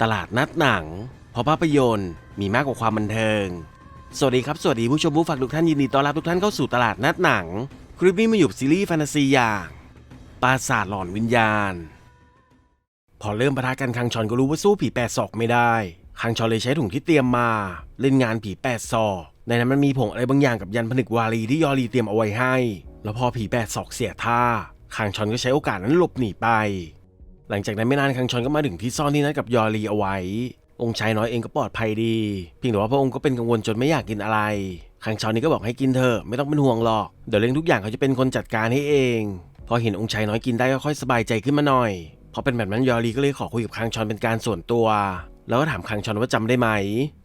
ตลาดนัดหนัง เพราะภาพยนตร์มีมากกว่าความบันเทิง สวัสดีครับ สวัสดีผู้ชมผู้ฟังทุกท่านยินดีต้อนรับทุกท่านเข้าสู่ตลาดนัดหนัง คลิปนี้มาอยู่กับซีรีส์แฟนตาซีอย่างปราสาทหลอนวิญญาณ พอเริ่มปะทะกันคังชอนก็รู้ว่าสู้ผีแปดศอกไม่ได้คังชอนเลยใช้ถุงที่เตรียมมา เล่นงานผีแปดศอกในนั้นมันมีผงอะไรบางอย่างกับยันผนึกวาลีที่ยอรีเตรียมเอาไว้ให้ แล้วพอผีแปดศอกเสียท่าคังชอนก็ใช้โอกาสนั้นหลบหนีไป หลังจากนั้นไม่นานคังชอนก็มาถึงที่ซ่อนที่นัดกับยอรีเอาไว้ องค์ชายน้อยเองก็ปลอดภัยดี เพียงแต่ว่าพระองค์ก็เป็นกังวลจนไม่อยากกินอะไรคังชอนนี่ก็บอกให้กินเถอะไม่ต้องเป็นห่วงหรอก เดี๋ยวเรื่องทุกอย่างเขาจะเป็นคนจัดการให้เอง พอเห็นองค์ชายน้อยกินได้ก็ค่อยสบายใจขึ้นมาหน่อย พอเป็นแบบนั้นยอรีก็เลยขอคุยกับคังชอนเป็นการส่วนตัว แล้วก็ถามคังชอนว่าจำได้ไหม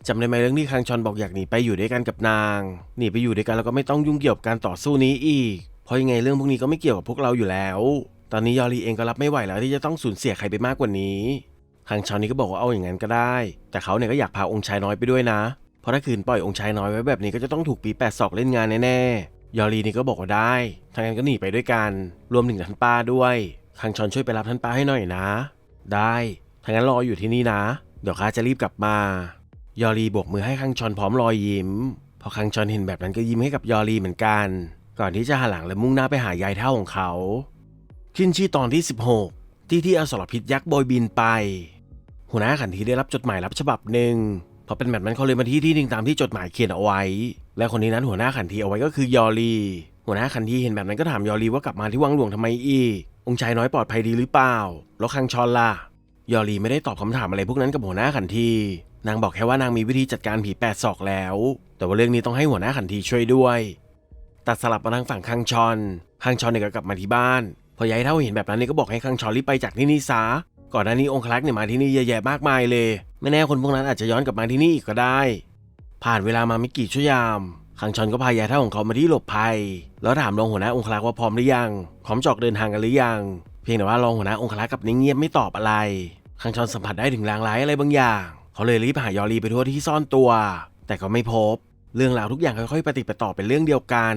จำได้ไหมเรื่องที่คังชอนบอกอยากหนีไปอยู่ด้วยกันกับนาง หนีไปอยู่ด้วยกันแล้วก็ไม่ต้องยุ่งเกี่ยวกับการต่อสู้นี้อีก เพราะยังไงเรื่องพวกนี้ก็ไม่เกี่ยวกับพวกเราอยู่แล้ว ตอนนี้ยอรีเองก็รับไม่ไหวแล้วที่จะต้องสูญเสียใครไปมากกว่านี้คังชอนนี่ก็บอกว่าเอาอย่างนั้นก็ได้ แต่เขาเนี่ยก็อยากพาองค์ชายน้อยไปด้วยนะ เพราะถ้าคืนปล่อยองค์ชายน้อยไว้แบบนี้ก็จะต้องถูกปีแปดศอกเล่นงานแน่ๆ ยอรีนี่ก็บอกว่าได้ทางนั้นก็หนีไปด้วยกัน รวมถึงท่านป้าด้วยคังชอนช่วยไปรับท่านป้าให้หน่อยนะ ได้ทางนั้นรออยู่ที่นี่นะ เดี๋ยวข้าจะรีบกลับมา ยอรีโบกมือให้คังชอนพร้อมรอยยิ้ม พอคังชอนเห็นแบบนั้นก็ยิ้มให้กับยอรีเหมือนกัน ก่อนที่จะหันหลังและมุ่งหน้าไปหายายเท่าของเขา ขึ้นชื่อตอนที่ 16 ที่ที่อสรพิษยักษ์โบยบินไป หัวหน้าขันทีได้รับจดหมายรับฉบับหนึ่งพอเป็นแบบนั้นเขาเลยมาที่ที่หนึ่งตามที่จดหมายเขียนเอาไว้ และคนนี้นั้นหัวหน้าขันทีเอาไว้ก็คือยอรีหัวหน้าขันทีเห็นแบบนั้นก็ถามยอรีว่ากลับมาที่วังหลวงทำไมอีกองค์ชายน้อยปลอดภัยดีหรือเปล่า แล้วคังชอนล่ะยอรีไม่ได้ตอบคำถามอะไรพวกนั้นกับหัวหน้าขันที นางบอกแค่ว่านางมีวิธีจัดการผีแปดศอกแล้ว แต่ว่าเรื่องนี้ต้องให้หัวหน้าขันทีช่วยด้วย ตัดสลับมาทางฝั่งคังชอนคังชอนเนี่ยก็กลับมาที่บ้าน พอยายเท่าเห็นแบบนั้นเนี่ยก็บอกให้คังชอรีบไปจากที่นี่ซะก่อนหน้านี้องคลักษ์เนี่ยมาที่นี่เยอะแยะมากมายเลย ไม่แน่คนพวกนั้นอาจจะย้อนกลับมาที่นี่อีกก็ได้ ผ่านเวลามาไม่กี่ชั่วยามคังชอนก็พายายเท่าของเขามาที่หลบภัย แล้วถามรองหัวหน้าองคลักษ์ว่าพร้อมหรือยังพร้อมจออกเดินทางกันหรือยัง เพียงแต่ว่ารองหัวหน้าองคลักษ์กับนิ่งเงียบไม่ตอบอะไรคังชอนสัมผัสได้ถึงลางร้ายอะไรบางอย่าง เขาเลยรีบหายอรีไปทั่วที่ซ่อนตัว แต่ก็ไม่พบ เรื่องราวทุกอย่างค่อยๆปฏิปต่อเป็นเรื่องเดียวกัน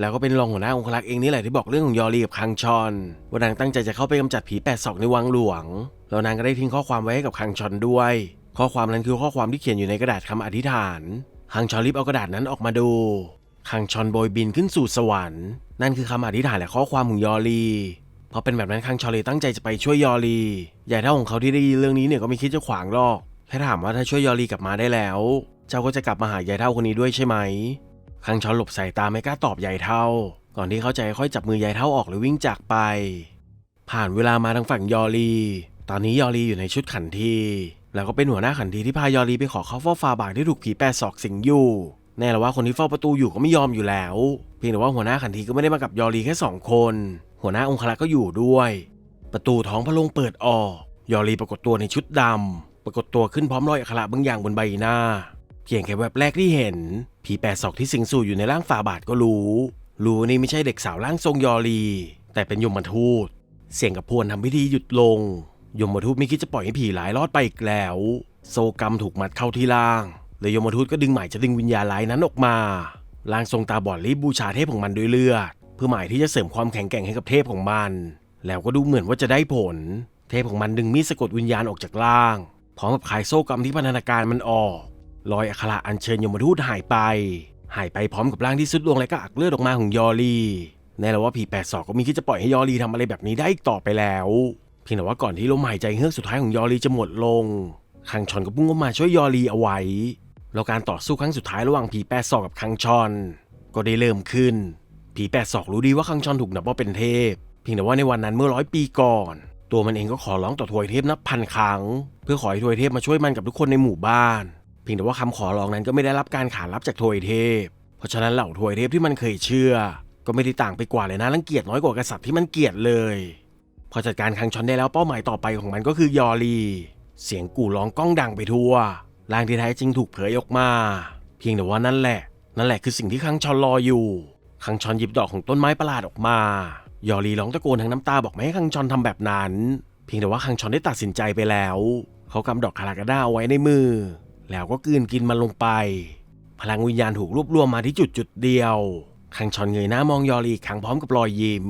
แล้วก็เป็นรองหัวหน้าองคลักษ์เองนี่แหละที่บอกเรื่องของยอรีกับคังชอน ว่านางตั้งใจจะเข้าไปกำจัดผีแปดศอกในวังหลวง แล้วนางก็ได้ทิ้งข้อความไว้ให้กับคังชอนด้วย ข้อความนั้นคือข้อความที่เขียนอยู่ในกระดาษคำอธิษฐาน คังชอนรีบเอากระดาษนั้นออกมาดู คังชอนโบยบินขึ้นสู่สวรรค์ นั่นคือคำอธิษฐานและข้อความของยอรีพอเป็นแบบนั้นคังชอนเลยตั้งใจจะไปช่วยยอรีใหญ่เท่าของเขาที่ได้ยินเรื่องนี้เนี่ยก็ไม่คิดจะขวางหรอก แค่ถามว่าถ้าช่วยยอรีกลับมาได้แล้ว เจ้าก็จะกลับมาหายายเท่าคนนี้ด้วยใช่ไหม คังชอนหลบสายตาไม่กล้าตอบยายเท่า ก่อนที่เขาจะค่อยจับมือยายเท่าออกแล้ววิ่งจากไป ผ่านเวลามาทางฝั่งยอรี ตอนนี้ยอรีอยู่ในชุดขันที แล้วก็เป็นหัวหน้าขันทีที่พายอรีไปขอเข้าเฝ้าฟาบาทที่ถูกผีแปดศอกสิงอยู่แน่ละว่าคนที่เฝ้าประตูอยู่ก็ไม่ยอมอยู่แล้ว เพียงแต่ว่าหัวหน้าขันทีก็ไม่ได้มากับยอรีแค่สองคน หัวหน้าองคลักษ์ก็อยู่ด้วย ประตูท้องพระโรงเปิดออก ยอรีปรากฏตัวในชุดดำปรากฏตัวขึ้นพร้อมรอยอักขระบางอย่างบนใบหน้า เพียงแค่แวบแรกที่เห็น ผีแปดศอกที่สิงสู่อยู่ในร่างฝาบาทก็รู้ รู้นี่ไม่ใช่เด็กสาวร่างทรงยอรี แต่เป็นยมทูต เสียงกับพวนทำพิธีหยุดลง ยมทูตไม่คิดจะปล่อยให้ผีหลายรอดไปอีกแล้ว โซกรรมถูกมัดเข้าที่ล่างเลยยมทูตก็ดึงหมายจะดึงวิญญาณร้ายนั้นออกมาร่างทรงตาบอดรีบบูชาเทพของมันด้วยเลือด เพื่อหมายที่จะเสริมความแข็งแกร่งให้กับเทพของมัน แล้วก็ดูเหมือนว่าจะได้ผล เทพของมันดึงมีดสะกดวิญญาณออกจากร่างพร้อมกับขายโซ่กรรมที่พันธนาการมันออก รอยอัคระอัญเชิญยมทูตหายไป หายไปพร้อมกับร่างที่สุดลงและก็อักเลือดออกมาของยอรีแน่แล้วว่าผีแปดศอกก็มีคิดจะปล่อยให้ยอรีทำอะไรแบบนี้ได้อีกต่อไปแล้ว เพียงแต่ว่าก่อนที่ลมหายใจเฮือกสุดท้ายของยอรีจะหมดลงคังชอนก็พุ่งเข้ามาช่วยยอรีเอาไว้แล้วการต่อสู้ครั้งสุดท้ายระหว่างผีแปดศอกกับคังชอน ก็ได้เริ่มขึ้น ผีแปดศอกรู้ดีว่าคังชอนถูกนับว่าเป็นเทพ เพียงแต่ว่าในวันนั้นเมื่อร้อยปีก่อน ตัวมันเองก็ขอร้องต่อทวยเทพนับพันครั้ง เพื่อขอให้ทวยเทพมาช่วยมันกับทุกคนในหมู่บ้าน พียงแต่ว่าคำขอร้องนั้นก็ไม่ได้รับการขานรับจากทวยเทพ เพราะฉะนั้นเหล่าทวยเทพที่มันเคยเชื่อ ก็ไม่ได้ต่างไปกว่าเลยนะรังเกียจน้อยกว่ากษัตริย์ที่มันเกลียดเลย พอจัดการคังชอนได้แล้วเป้าหมายต่อไปของมันก็คือยอรี เสียงกู่ร้องก้องดังไปทั่วร่างที่แท้จริงถูกเผยออกมา เพียงแต่ว่านั่นแหละ นั่นแหละคือสิ่งที่คังชอนรออยู่ คังชอนหยิบดอกของต้นไม้ประหลาดออกมา ยอรีร้องตะโกนทั้งน้ำตาบอกไม่ให้คังชอนทำแบบนั้น เพียงแต่ว่าคังชอนได้ตัดสินใจไปแล้ว เขากำดอกคารากัด้าเอาไว้ในมือ แล้วก็กลืนกินมันลงไป พลังวิญญาณถูกรวบรวมมาที่จุดจุดเดียวคังชอนเงยหน้ามองยอรีอีกครั้งพร้อมกับรอยยิ้ม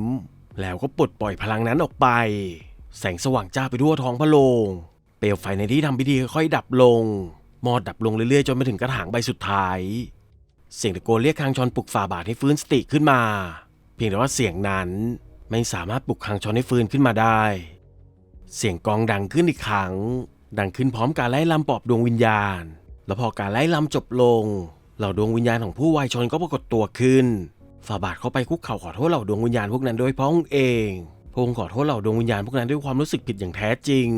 แล้วก็ปลดปล่อยพลังนั้นออกไป แสงสว่างจ้าไปทั่วท้องพระโรงเปลวไฟในที่ทำพิธีค่อยๆดับลง มอดดับลงเรื่อยๆจนไปถึงกระถางใบสุดท้าย เสียงตะโกนเรียกคางชอนปลุกฝ่าบาทให้ฟื้นสติขึ้นมา เพียงแต่ว่าเสียงนั้นไม่สามารถปลุกคางชอนให้ฟื้นขึ้นมาได้ เสียงกองดังขึ้นอีกครั้ง ดังขึ้นพร้อมการไล่ลำปอบดวงวิญญาณ แล้วพอการไล่ลำจบลง เหล่าดวงวิญญาณของผู้วายชนก็ปรากฏตัวขึ้นฝ่าบาทเข้าไปคุกเข่าขอโทษเหล่าดวงวิญญาณพวกนั้นด้วยพระองค์เองพระองค์ขอโทษเหล่าดวงวิญญาณพวกนั้นด้วยความรู้สึกผิดอย่างแท้จริง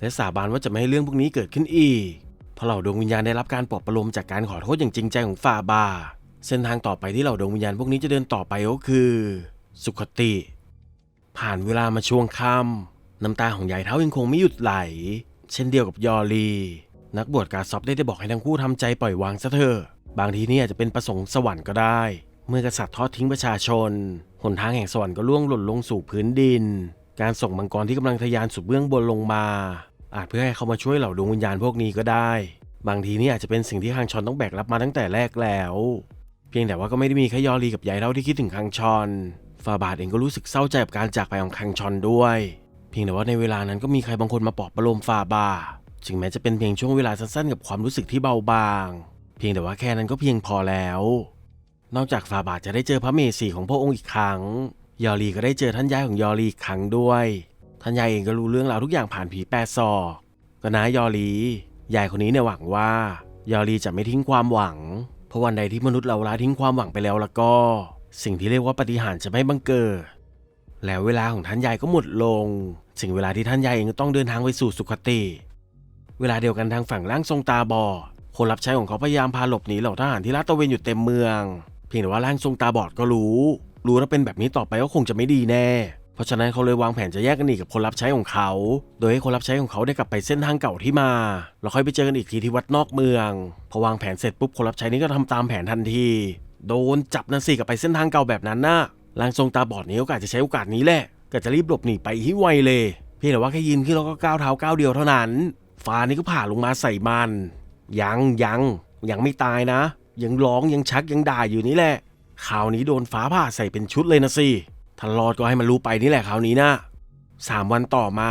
และสาบานว่าจะไม่ให้เรื่องพวกนี้เกิดขึ้นอีกพราะเหล่าดวงวิญญาณได้รับการปลอบประโลมจากการขอโทษอย่างจริงใจของฝ่าบาทเส้นทางต่อไปที่เหล่าดวงวิญญาณพวกนี้จะเดินต่อไปก็คือ สุขติ ผ่านเวลามาช่วงค่ำน้ำตาของยายเท้ายังคงไม่หยุดไหล เช่นเดียวกับยอลีนักบวชกาซอบได้ได้บอกให้ทั้งคู่ทำใจปล่อยวางซะเถอะ บางทีนี่อาจจะเป็นประสงค์สวรรค์ก็ได้ เมื่อกษัตริย์ทอดทิ้งประชาชน หนทางแห่งสวรรค์ก็ล่วงหล่นลงสู่พื้นดิน การส่งมังกรที่กำลังทะยานสู่เบื้องบนลงมา อาจเพื่อให้เขามาช่วยเหล่าดวงวิญญาณพวกนี้ก็ได้ บางทีนี่อาจจะเป็นสิ่งที่คังชอนต้องแบกรับมาตั้งแต่แรกแล้ว เพียงแต่ว่าก็ไม่ได้มีแค่ยอลีกับยายเท่าที่คิดถึงคังชอน ฟาบาทเองก็รู้สึกเศร้าใจกับการจากไปของคังชอนด้วย เพียงแต่ว่าในเวลานั้นก็มีใครบางคนมาปลอบประโลมฟาบาถึงแม้จะเป็นเพียงช่วงเวลาสั้นๆ กับความรู้สึกที่เบาบาง เพียงแต่ว่าแค่นั้นก็เพียงพอแล้ว นอกจากฟาบาทจะได้เจอพระเมสีของพระองค์อีกครั้ง ยอลีก็ได้เจอท่านยายของยอลีอีกครั้งด้วย ท่านยายเองก็รู้เรื่องราวทุกอย่างผ่านผีแปดศอกก็นะยอลียายคนนี้เนี่ยหวังว่ายอลีจะไม่ทิ้งความหวัง เพราะวันใดที่มนุษย์เราละทิ้งความหวังไปแล้วแล้วก็ สิ่งที่เรียกว่าปฏิหารจะไม่บังเกิด แล้วเวลาของท่านยายก็หมดลง ถึงเวลาที่ท่านยายเองก็ต้องเดินทางไปสู่สุคติ เวลาเดียวกันทางฝั่งร่างทรงตาบอดคนรับใช้ของเขาพยายามพาหลบหนีเหล่าทหารที่ลาดตระเวนอยู่เต็มเมือง เพียงแต่ว่าร่างทรงตาบอดก็รู้ รู้ว่าเป็นแบบนี้ต่อไปก็คงจะไม่ดีแน่ เพราะฉะนั้นเขาเลยวางแผนจะแยกกันหนีกับคนรับใช้ของเขา โดยให้คนรับใช้ของเขาได้กลับไปเส้นทางเก่าที่มาแล้วค่อยไปเจอกันอีกทีที่วัดนอกเมือง พอวางแผนเสร็จปุ๊บคนรับใช้นี้ก็ทำตามแผนทันที โดนจับนั่นสิกลับไปเส้นทางเก่าแบบนั้นน่ะ ร่างทรงตาบอดนี้โอาสจะใช้โอกาสนี้แหละก็จะรีบหลบหนีไปให้ไวเลย เพียงแต่ว่าแค่ยืนขึ้นแล้วก็ก้าวเท้าก้าวเดียวเท่านั้นฟ้านี่ก็ผ่าลงมาใส่มัน ยังยังยังไม่ตายนะ ยังร้องยังชักยังด่าอยู่นี่แหละคราวนี้โดนฟ้าผ่าใส่เป็นชุดเลยนะสิถ้ารอดก็ให้มันรู้ไปนี่แหละคราวนี้นะสามวันต่อมา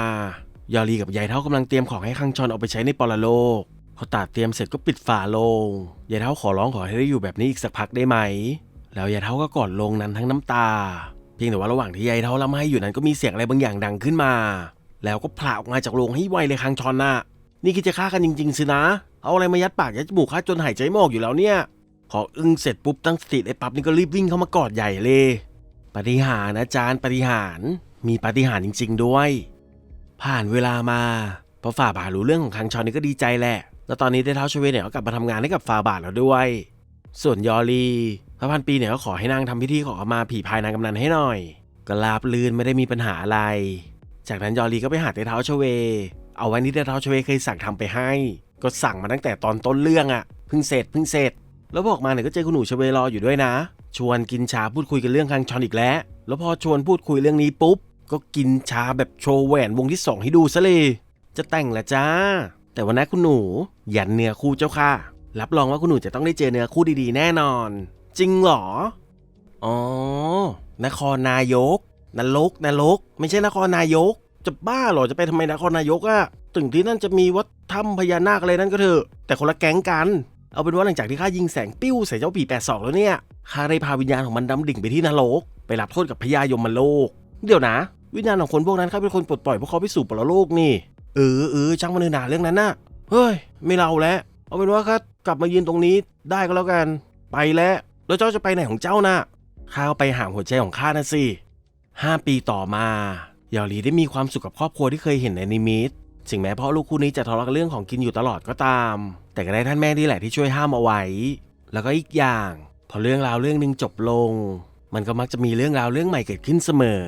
ยอรีกับยายเท่ากำลังเตรียมของให้คังชอนเอาไปใช้ในปรโลกพอตัดเตรียมเสร็จก็ปิดฝาลงยายเท่าขอร้องขอให้ได้อยู่แบบนี้อีกสักพักได้ไหม แล้วยายเท่าก็กอดลงนั้นทั้งน้ำตา เพียงแต่ว่าระหว่างที่ยายเท่าร่ำไห้อยู่นั้นก็มีเสียงอะไรบางอย่างดังขึ้นมา แล้วก็ผละออกมาจากโรงให้ไวเลยคังชอนน่ะ นี่คิดจะฆ่ากันจริง ๆสินะ เอาอะไรมายัดปากยัดจมูกฆ่าจนหายใจไม่ออกอยู่แล้วเนี่ยพออึ้งเสร็จปุ๊บตั้งสติได้ปั๊บนี่ก็รีบวิ่งเข้ามากอดใหญ่เลย ปฏิหารนะอาจารย์ปฏิหารมีปฏิหาริย์จริง ๆ ด้วย ผ่านเวลามาพอฝ่าบาทรู้เรื่องของคังชอนนี่ก็ดีใจแหละ แล้วตอนนี้ได้เท้าชเวเนี่ยก็กลับมาทำงานให้กับฝ่าบาทแล้วด้วย ส่วนยอรี พระพันปีเนี่ยก็ขอให้นางทำพิธีขอขมาผีพายนางกำนันให้หน่อย ก็ราบลื่นไม่ได้มีปัญหาอะไร จากนั้นยอรีก็ไปหาเตเท้าชเว เอาไว้ที่เตเท้าชเวเคยสั่งทำไปให้ ก็สั่งมาตั้งแต่ตอนต้นเรื่องอะ่ะเพิ่งเสร็จเพิ่งเสร็จ แล้วบอกมาเนี่ยก็เจอคุณหนูชเวรออยู่ด้วยนะ ชวนกินชาพูดคุยกันเรื่องคังชอนอีกแล้ว แล้วพอชวนพูดคุยเรื่องนี้ปุ๊บ ก็กินชาแบบโชว์แหวนวงที่สองให้ดูซะเลย จะแต่งละจ้า แต่วันนั้นคุณหนูยันเนื้อคู่เจ้าค่ะ รับรองว่าคุณหนูจะต้องได้เจอเนื้อคู่ดีๆ แน่นอน จริงเหรอ อ๋อ นครนายก นรก นรก ไม่ใช่นครนายก จะบ้าเหรอ จะไปทำไมนครนายกอะถึงที่นั่นจะมีวัดถ้ำพญานาคอะไรนั่นก็เถอะ แต่คนละแก๊งกัน เอาเป็นว่าหลังจากที่ข้ายิงแสงปิ้วใส่เจ้าผีแปดศอกแล้วเนี่ย ข้าได้พาวิญญาณของมันดำดิ่งไปที่นรก ไปรับโทษกับพญายมโลก เดี๋ยวนะ วิญญาณของคนพวกนั้นข้าเป็นคนปลดปล่อยพวกเขาไปสู่ปรโลกนี่ เออเออช่างมันเถอะนาเรื่องนั้นน่ะ เฮ้ย ไม่เล่าแล้ว เอาเป็นว่าข้ากลับมายืนตรงนี้ได้ก็แล้วกัน ไปแล้ว แล้วเจ้าจะไปไหนของเจ้าน่ะข้าก็ไปหาหัวใจของข้านะสิห้าปีต่อมายอรีได้มีความสุขกับครอบครัวที่เคยเห็นในนิมิตถึงแม้พ่อลูกคู่นี้จะทะเลาะเรื่องของกินอยู่ตลอดก็ตาม แต่ก็ได้ท่านแม่นี่แหละที่ช่วยห้ามเอาไว้ แล้วก็อีกอย่าง พอเรื่องราวเรื่องหนึ่งจบลง มันก็มักจะมีเรื่องราวเรื่องใหม่เกิดขึ้นเสมอ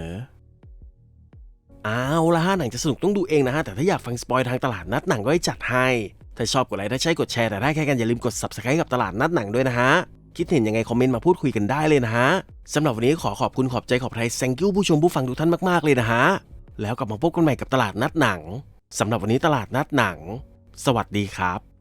เอาละฮะหนังจะสนุกต้องดูเองนะฮะ แต่ถ้าอยากฟังสปอยทางตลาดนัดหนังก็ให้จัดให้ ถ้าชอบกดไลค์ถ้าใช่กดแชร์แต่ได้แค่กันอย่าลืมกด subscribe กับตลาดนัดหนังด้วยนะฮะ คิดเห็นยังไงคอมเมนต์มาพูดคุยกันได้เลยนะฮะสำหรับวันนี้ขอขอบคุณขอบใจขอบไทย thank you ผู้ชมผู้ฟังทุกท่านมากๆเลยนะฮะแล้วกลับมาพบกันใหม่กับตลาดนัดหนังสำหรับวันนี้ตลาดนัดหนัง สวัสดีครับ